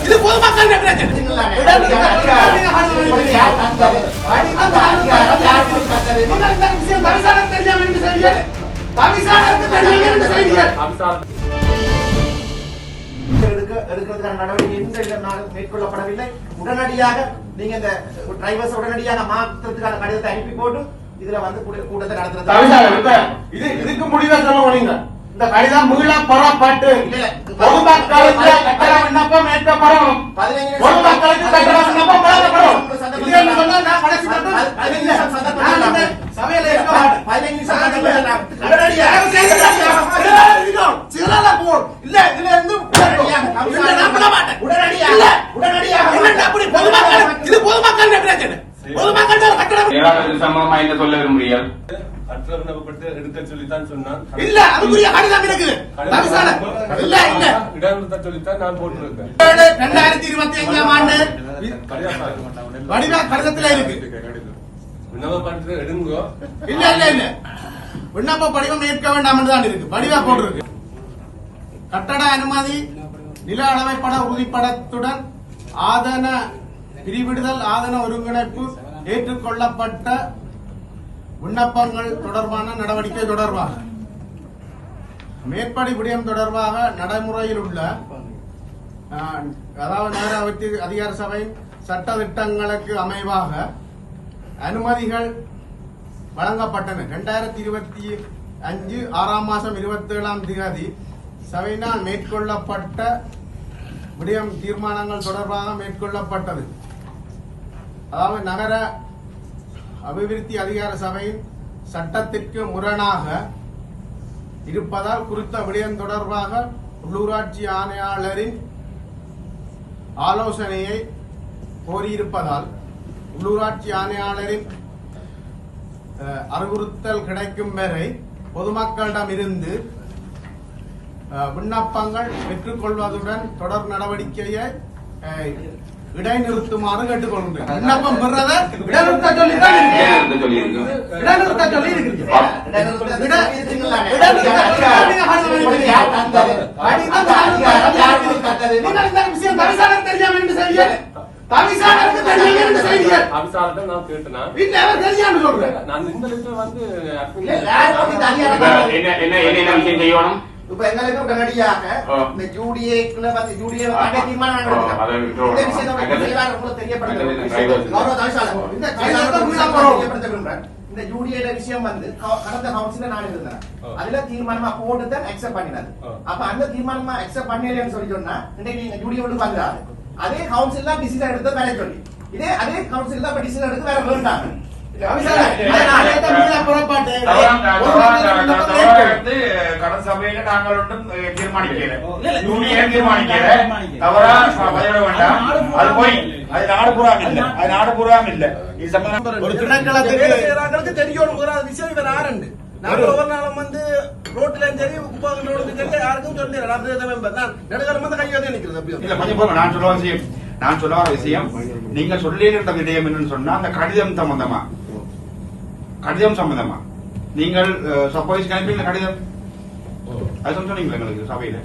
நீங்க ஆளுநர் நீங்கள் இந்த விஷயம் தவிசாளர் தெரியாம என்று செய்யுங்கள். தவிசாளருக்கு தெரியாம என்று செய்யுங்கள். எடுக்க எடுக்கிறதுக்கான எந்த இடம்னாலும் மேற்கொள்ளப்படவில்லை. உடனடியாக நீங்க இந்த டிரைவர்ஸ் உடனடியாக மாற்றத்துக்கான கடிதத்தை அனுப்பி போட்டு இதுல வந்து கூட்ட- கூட்டத்தை நடத்துறது. இது இதுக்கு முடிவே சொல்ல நீங்க? இந்த கடிதம் மீள பெறப்பட்டு. பொதுமக்களுக்கு விண்ணப்பம் உடனடியாக இது பொதுமக்கள் பிரச்சனை சம்பவமா என்ன சொல்ல விரும்புறீர்கள் அற்றவிடப்பட்டு எடுக்க சொல்லித்தான் சொன்னான். இல்ல அதுக்குரிய கடிதம் இருக்குது. இல்ல இல்ல. இடநிறுத்த சொல்லித்தான் நான் போட்டிருக்கேன். ரெண்டாயிரத்தி இருபத்தி அஞ்சாம் ஆண்டு வடிவ கடிதத்துல இருக்கு. விண்ணப்பப்பட்டு எடுங்கோ. இல்ல இல்ல இல்ல. விண்ணப்ப படிவம் ஏற்க வேண்டாம் என்று தான் இருக்கு. வடிவா போட்டிருக்கு. கட்டட அனுமதி நில அளவைப்பட உறுதிப்படத்துடன் ஆதன பிரிவிடுதல் ஆதன ஒருங்கிணைப்பு ஏற்றுக்கொள்ளப்பட்ட விண்ணப்பங்கள் தொடர்பான நடவடிக்கை தொடர்பாக மேற்படி விடயம் தொடர்பாக நடைமுறையில் உள்ள அதாவது நகராட்சி அதிகார சபை சட்ட திட்டங்களுக்கு அமைவாக அனுமதிகள் வழங்கப்பட்டன. இரண்டாயிரத்தி இருபத்தி அஞ்சு ஆறாம் மாசம் இருபத்தி ஏழாம் தேதி சபையினால் மேற்கொள்ளப்பட்ட விடயம் தீர்மானங்கள் தொடர்பாக மேற்கொள்ளப்பட்டது. அதாவது நகர அபிவிருத்தி அதிகார சபையின் சட்டத்திற்கு முரணாக இருப்பதால் குறித்த விடயம் தொடர்பாக உள்ளூராட்சி ஆணையாளரின் ஆலோசனையை கோரியிருப்பதால் உள்ளூராட்சி ஆணையாளரின் அறிவுறுத்தல் கிடைக்கும் வரை பொதுமக்களிடமிருந்து விண்ணப்பங்கள் பெற்றுக்கொள்வதுடன் தொடர் நடவடிக்கையை இடைநிறுத்துமாறு கேட்டுக்கொள்கின்றேன். விண்ணப்பம் பெறத இடைநிறுத்த சொல்லியிருக்கோம் இடைநிறுத்த சொல்லி இருக்கு அபிசாரத்தை நான் கேட்டேனா? நான் இந்த இடத்துல வந்து என்ன என்ன என்ன என்ன விஷயம் செய்யணும்? இப்ப எங்களுக்கு உடனடியாக. இந்த யூடிஏக்குள்ள வந்து யூடிஏ வாங்க தீர்மானம். இந்த உங்களுக்கு இந்த யூடிஏ விஷயம் வந்து கடந்த கவுன்சில நான் இருந்தேன். அதுல தீர்மானமா போட்டு தான் அக்செப்ட் பண்ணினது. அப்ப அந்த தீர்மானமா அக்செப்ட் பண்ணலன்னு சொல்லி சொன்னா இன்னைக்கு நீங்க விட்டு வந்துடாது அதே கவுன்சில் தான் டிசிஷன் எடுத்து வேலை சொல்லி இதே அதே கவுன்சில் தான் டிசிஷன் எடுத்து வேற வந்து கடன் சபையில நாங்கள் ஒன்றும் தீர்மானிக்கல யூனியன் தீர்மானிக்கல தவறா பதிவிட வேண்டாம் அது போய் அது நாடு பூராம் இல்ல அது நாடு இல்ல இது சம்பந்தம் ஒரு திணைக்களத்துக்கு தெரியும் ஒரு விஷயம் ஆரண்டு ஒவ்வொரு நாளும் வந்து ரோட்லயும் சரி சரி யாருக்கும் சொல்லி நான் வந்து கையோட நிக்கிறது இல்ல கொஞ்சம் போங்க நான் சொல்ல விஷயம். நான் சொல்ல விஷயம் நீங்க சொல்லியிருந்த விடயம் என்னன்னு சொன்னா அந்த கடிதம் சம்பந்தமா. கடிதம் சம்பந்தமா? நீங்கள் சப்போஸ் கணிப்பீங்க கடிதம். அது சொன்னீங்களா எங்களுக்கு சபையில?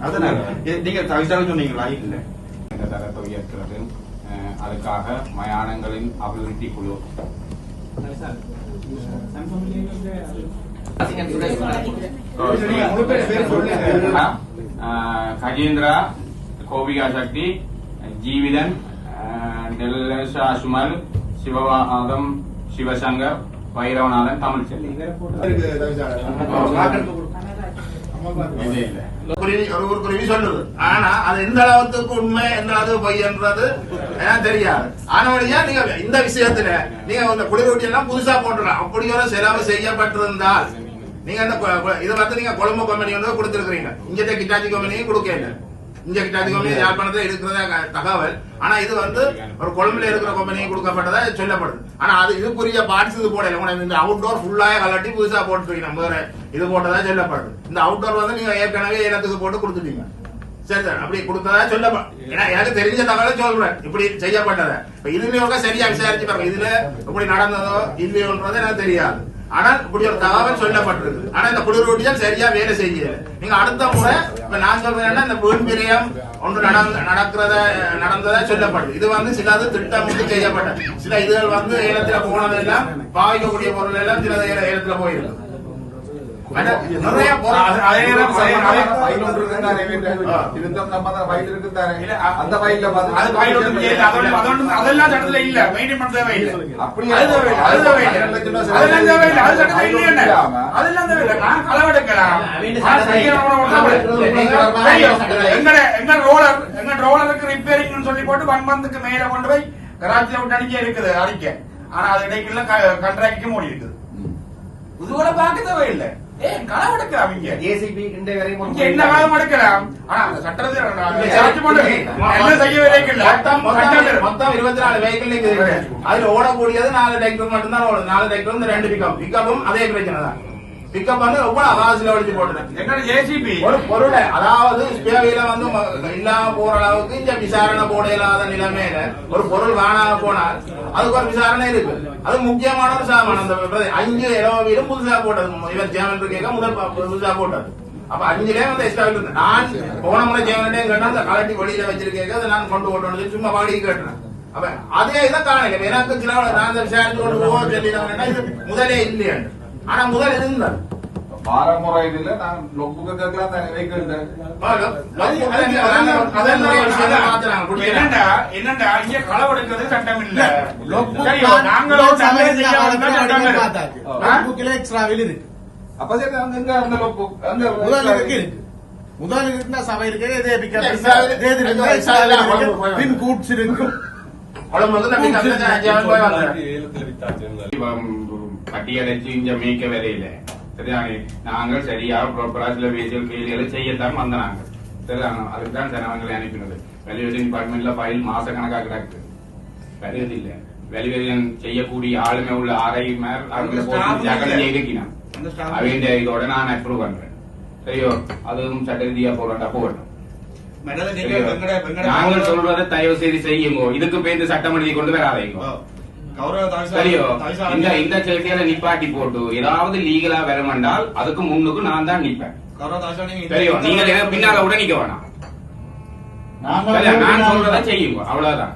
அதனால நீங்க தவிசாரம் சொன்னீங்களா? இல்ல. இந்த தரத்தை உயர்த்துறது அஹ், அதுக்காக மயானங்களின் அபிவிருத்தி குழு. கஜேந்திரா கோபிகா சக்தி ஜீவிதன் டெல்லஸ் அசுமல் சிவவாதம் சிவசங்கர் வைரவநாதன் தமிழ்ச்செல்வி இது இல்ல குருவி ஒரு குருவி சொல்லுது ஆனா அது எந்த அளவுக்கு உண்மை எந்த அளவு பொய் என்றது தெரியாது. ஆனவழியா நீங்க இந்த விஷயத்துல நீங்க இந்த குளிரூட்டி எல்லாம் புதுசா போட்டுடலாம் அப்படி ஒரு செலவு செய்யப்பட்டிருந்தால் நீங்க அந்த கொ- கொ- இது வந்து நீங்க கொழும்பு கம்பெனி வந்து கொடுத்துருக்கீங்க இங்க கிட்டாச்சி கம்பெனியும் கொடுக்கல. இங்க கிட்டாச்சி கம்பெனி யாழ்ப்பாணத்துல இருக்கிறதா தகவல். ஆனா இது வந்து ஒரு கொழும்புல இருக்கிற கம்பெனியும் கொடுக்கப்பட்டதா சொல்லப்படுது. ஆனா அது இதுக்குரிய பார்ட்ஸ் இது போடல. உனக்கு இந்த அவுட்டோர் ஃபுல்லாக கலட்டி புதுசா போட்டுருக்கீங்க வேற இது போட்டதா சொல்லப்படுது. இந்த அவுட்டோர் வந்து நீங்க ஏற்கனவே இடத்துக்கு போட்டு கொடுத்துட்டீங்க. சரி சார் அப்படி கொடுத்ததா சொல்ல ஏன்னா எனக்கு தெரிஞ்ச தகவலை சொல்றேன். இப்படி செய்யப்பட்டதை. இப்ப இதுலயும் சரியா விசாரிச்சு பாருங்க. இதுல இப்படி நடந்ததோ இல்லையோன்றது எனக்கு தெரியாது. ஆனால் இப்படி ஒரு தகவல் சொல்லப்பட்டிருக்கு. ஆனா இந்த குளிரூட்டிகள் சரியா வேலை செய்யல. நீங்க அடுத்த முறை இப்ப நான் சொல்றேன் என்ன, இந்த வீண் பிரியம் ஒன்று நடந்த நடக்கிறத நடந்ததா சொல்லப்படுது இது வந்து சிலது வந்து செய்யப்பட்ட சில இதுகள் வந்து ஏலத்துல போனதெல்லாம் பாவிக்கக்கூடிய பொருள் எல்லாம் சில ஏலத்துல போயிருக்கு அதெல்லாம் சட்டத்துல இல்ல. மெயின்டைன் பண்ண தேவையில்லை. அப்படியா? அது தேவையில்லை, அது தேவையில்லை. அதெல்லாம் தேவையில்லை, அது சட்டத்துல இல்லையே. அதெல்லாம் தேவையில்லை. நான் களவெடுக்கலாம். எங்கட எங்க ரோலர் எங்க ரோலருக்கு ரிப்பேரிங் சொல்லி போட்டு ஒன் மந்த்துக்கு மேல கொண்டு போய் கராச்சியில விட்டு அடிக்க இருக்குது அடிக்க. ஆனா அது இடைக்குள்ள கண்ட்ராக்டும் ஓடி இருக்குது. இதுவரை பார்க்க தேவையில்லை. ஏன் களவெடுக்கலாம் இங்க. ஜேசிபி இன்றைய இங்க என்ன காலம் எடுக்கலாம் ஆனா அந்த சட்டத்தை சர்ச் பண்ண என்ன செய்ய வேலைக்கு மொத்தம் இருபத்தி நாலு வெஹிக்கிள் இருக்குது. அதுல ஓடக்கூடியது நாலு டிராக்டர் மட்டும் தான் ஓடுது நாலு இந்த ரெண்டு பிக்கப் பிக்கப்பும் அதே பிரச்சனை தான் பிக்கப் வந்து ரொம்ப ஒழிச்சு போட்டுறேன் என்னோட ஜேசிபி ஒரு பொருளை அதாவது ஸ்பேவில வந்து இல்லாம போற அளவுக்கு இந்த விசாரணை போட இல்லாத நிலைமையில ஒரு பொருள் காணாம போனால் அதுக்கு ஒரு விசாரணை இருக்கு. அது முக்கியமான ஒரு சாமான். அந்த அஞ்சு இலவ வீடும் புதுசா போட்டது. இவர் ஜேவன் கேட்க முதல் புதுசா போட்டது. அப்ப அஞ்சுலே வந்து எக்ஸ்ட்ரா இருக்கு நான் போன முறை ஜேவன்டே கேட்டா அந்த கலட்டி வெளியில வச்சிருக்கேன். அதை நான் கொண்டு ஓட்டணும் சும்மா வாடகை கேட்டேன். அப்ப அதே இதை காணல எனக்கு சில நான் விசாரிச்சு கொண்டு போக இது முதலே இல்லையா ஆனா முதல் இருந்தது பாரமுறை இதுல நான் லொக்கு கேட்கலாம் தானே என்னண்டா என்னண்டா இங்க களவெடுக்கிறது சட்டம் இல்ல நாங்களும் சட்டம் இருக்கு. அப்ப சரி அங்க எங்க அந்த லொக்கு அங்க இருக்கு முதல் இருக்குன்னா சபை இருக்கு இதே பின் கூட்ஸ் வித்தாச்சு பட்டியலைச்சு இங்க மீக்க வரையில சரிதானே? நாங்கள் சரியா ப்ராப்பரா சில வேசியல் கேள்விகளை செய்யத்தான் வந்தாங்க சரிதானே? அதுக்கு தான் ஜனவங்களை அனுப்பினது. வேல்யூவேஷன் டிபார்ட்மெண்ட்ல ஃபைல் மாச கணக்கா கிடக்கு. வருவது இல்ல. வேல்யூவேஷன் செய்யக்கூடிய ஆளுமை உள்ள ஆரை மேல் அந்த staff இல்ல. இருக்கணும் அந்த staff அவங்க இதோட நான் அப்ரூவ் பண்றேன். சரியோ? அதுவும் சட்ட ரீதியா போராட்டா போகட்டும் நாங்கள் சொல்றதை தயவு செய்து செய்யுங்க. இதுக்கு பேருந்து சட்டம் எழுதி கொண்டு வராதீங்க. இந்த. இந்த செட்டியால நிப்பாட்டி போட்டு ஏதாவது லீகலா வரமென்றால் அதுக்கு முன்னுக்கு நான் தான் நிப்பேன் தாய்சா நீங்க பின்னால கூட நிக்க வேணாம்? நான் சொல்றதை செய்யுங்க. அவ்வளவுதான்.